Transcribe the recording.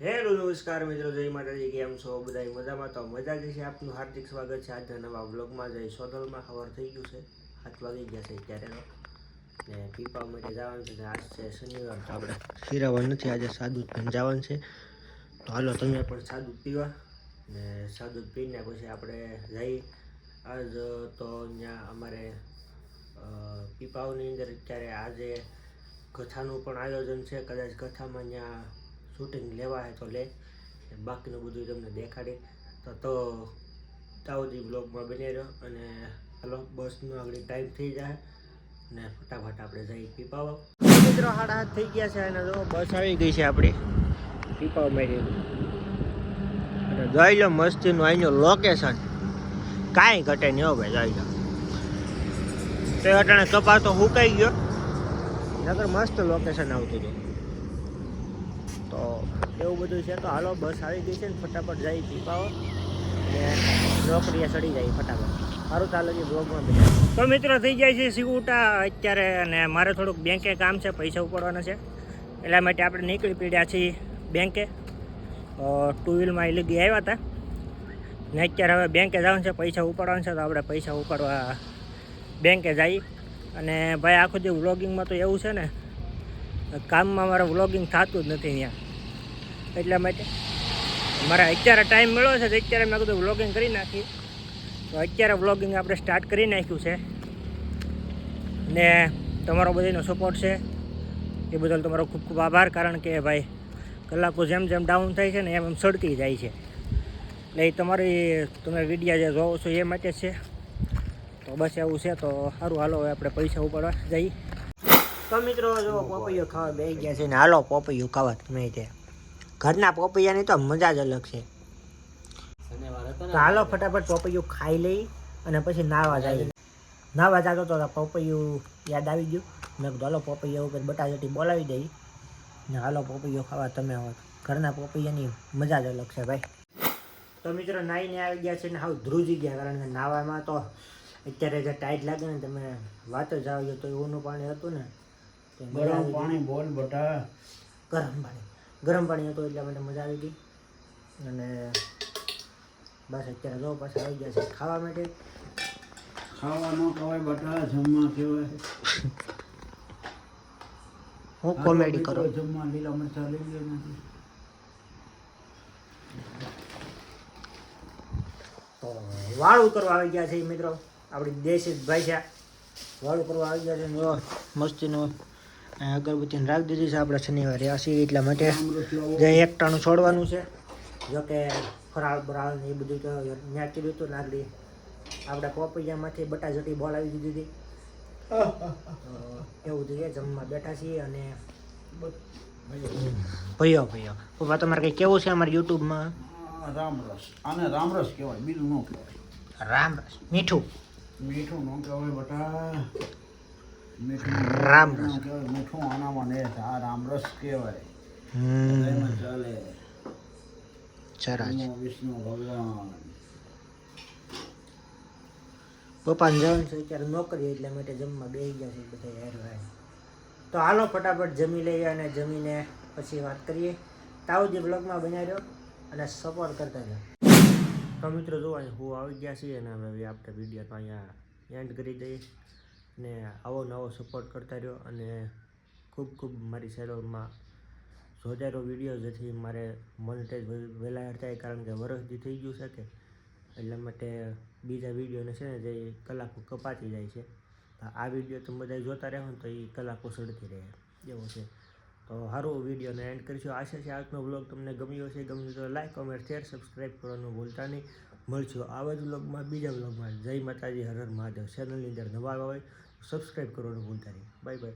Hello નમસ્કાર મિત્રો, જય માતાજી, કેમ છો? બધા મજામાં? તો મજા જ છે આપનું હાર્દિક સ્વાગત છે આજના નવા બ્લોગમાં જઈ સોદલમાં ખબર થઈ ગયું છે, સાત વાગી ગયા છે ત્યારે ને પીપા માટે જવાનું છે, આજ છે શનિવાર તો આપણે ફેરવવાનું નથી, આજે સાદું પણ જવાનું છે. તો હાલો, તમે પણ સાદું પીવા. ને સાદું પીને પછી આપણે જઈ, આજ તો અહીંયા અમારે પીપાઓની અંદર અત્યારે આજે કથાનું પણ આયોજન છે. કદાચ કથામાં ત્યાં શૂટિંગ લેવા હોય તો લે. બાકીનું બધું તમને દેખાડી. તો તો તાવજી બ્લોગમાં બની રહ્યો. અને હાલો, બસનો આગળ ટાઈમ થઈ જાય. ને ફટાફટ આપણે જઈ પીપાવો. મિત્રો, હાડા હાથ થઈ ગયા છે અને જો બસ આવી ગઈ છે આપણી. પીપાવ મારી અને જોઈ લો મસ્તીનું અહીંનું લોકેશન કાંઈ ઘટે નહીં હો ભાઈ, જોઈ લો. તે અટાણે કપાસ તો સુકાઈ ગયો. નગર મસ્ત લોકેશન આવતું હતું. તો એવું બધું છે. તો હાલો, બસ આવી ગઈ છે ને ફટાફટ જાય પીપાઓ. ને નોકરીએ ચડી જાય ફટાફટ. સારું ચાલો છે બ્લોગમાં તો મિત્રો, થઈ જાય છે સિગુટા અત્યારે અને મારે થોડુંક બેંકે કામ છે, પૈસા ઉપાડવાના છે. એટલા માટે આપણે નીકળી પડ્યા છીએ બેંકે. ટુ વ્હીલમાં એ લીધી આવ્યા હતા. ને અત્યારે હવે બેંકે જવાનું છે, પૈસા ઉપાડવાના છે, તો આપણે પૈસા ઉપાડવા બેંકે જઈએ. અને ભાઈ, આખું જે વ્લોગિંગમાં તો એવું છે ને કામમાં મારે વ્લોગિંગ થતું જ નથી ત્યાં. એટલા માટે મારે અત્યારે ટાઈમ મળ્યો છે તો અત્યારે મેં કીધું વ્લોગિંગ કરી નાખી તો અત્યારે વ્લોગિંગ આપણે સ્ટાર્ટ કરી નાખ્યું છે. ને તમારો બધીનો સપોર્ટ છે. એ બદલ તમારો ખૂબ ખૂબ આભાર કારણ કે ભાઈ કલાકો જેમ જેમ ડાઉન થાય છે ને એમ એમ સડતી જાય છે. એટલે એ તમારી તમે વિડીયા જે જોવો છો એ માટે છે. તો બસ એવું છે તો સારું, હાલો હવે આપણે પૈસા ઉપાડવા જઈએ. તો મિત્રો જો પોપૈયો ખાવા બે ગયા છે ને હાલો પોપૈયો ખાવા તમે તે ઘરના પોપૈયાની તો મજા જ અલગ છે. તો હાલો ફટાફટ પોપૈયું ખાઈ લઈ અને પછી નાવા જાય. નાવા જાતો તો પોપૈયું યાદ આવી ગયું. મેં કીધું હાલો પોપૈયા ઉપર બટાજટી બોલાવી દઈ. ને હાલો પોપૈયો ખાવા તમે હો ઘરના પોપૈયાની મજા જ અલગ છે ભાઈ. તો મિત્રો નાઈને આવી ગયા છે ને હાવ ધ્રુજી ગયા કારણ કે નાવામાં તો અત્યારે જે ટાઈટ લાગે ને તમે વાત જ આવ્યો તો એવું પાણી હતું ને. ગરમ પાણી બોલ બટા. ગરમ પાણી. ગરમ પાણી હતું એટલા માટે મજા આવી ગઈ. અને બસ અત્યારે જો પાછા આવી ગયા છે. ખાવા માટે? ખાવા ન કહેવાય બટા જમવા કહેવાય. હું કોમેડી કરો. જમવા લીલા મરચા લઈ લે નથી તો વાળું કરવા આવી ગયા છે મિત્રો. આપણી દેશી ભાઈ છે. વાળું કરવા આવી ગયા છે. મસ્તી નો મસ્તીનું અગરબત્તીને રાખી દીધી છે. આપણે શનિવારે આસી એટલા માટે. જે એકટાણું છોડવાનું છે. જોકે ફરાળ બરાળ ને એ બધું તો ત્યાં કીધું હતું નાગડી આપણે પોપૈયામાંથી બટાજટી બોલાવી દીધી. હતી એવું થઈ જમવા બેઠા છીએ અને ભયો ભયો. પપ્પા તમારે કંઈ કેવું છે અમારા યુટ્યુબમાં? રામરસ. આને રામરસ કહેવાય બીજું ન કહેવાય. રામ રસ મીઠું. મીઠું ન કહેવાય બટા. કહેવાય મીઠું આનામાં ને આ રામરસ કહેવાય. ચાલે. વિષ્ણુ ભગવાન. જવાનું છે અત્યારે નોકરી એટલા માટે જમવા બેસી ગયા છે બધા યાર ભાઈ. તો હાલો ફટાફટ જમી લઈએ અને જમીને પછી વાત કરીએ. તાવજી બ્લોગમાં બનાવ્યો અને સપોર્ટ કરતા રહ્યો તો મિત્રો જોવા હું આવી ગયા છીએ અને હવે આપણે વીડિયો તો અહીંયા એન્ડ કરી દઈએ. ને આવો નવો સપોર્ટ કરતા રહ્યો અને ખૂબ ખૂબ મારી ચેનલમાં જોજારો વીડિયો જેથી મારે મોનિટાઈઝ વહેલા થાય કારણ કે વરસથી થઈ ગયું છે કે, એટલા માટે બીજા વિડીયોને છે ને જે કલાકો કપાતી જાય છે. આ વીડિયો તમે બધા જોતા રહો ને તો એ કલાકો સડતી રહે, એવું છે. તો સારું વિડીયોને એન્ડ કરીશું. આશા છે આજનો વ્લોગ તમને ગમ્યો છે ગમ્યું તો લાઈક કોમેન્ટ શેર સબસ્ક્રાઈબ કરવાનું ભૂલતા નહીં. મળશું આવા જ વ્લોગમાં બીજા વ્લોગમાં જય માતાજી, હર મહાદેવ. ચેનલની અંદર નવા હોય સબસ્ક્રાઈબ કરવાનું ભૂલતા નહીં. Bye bye.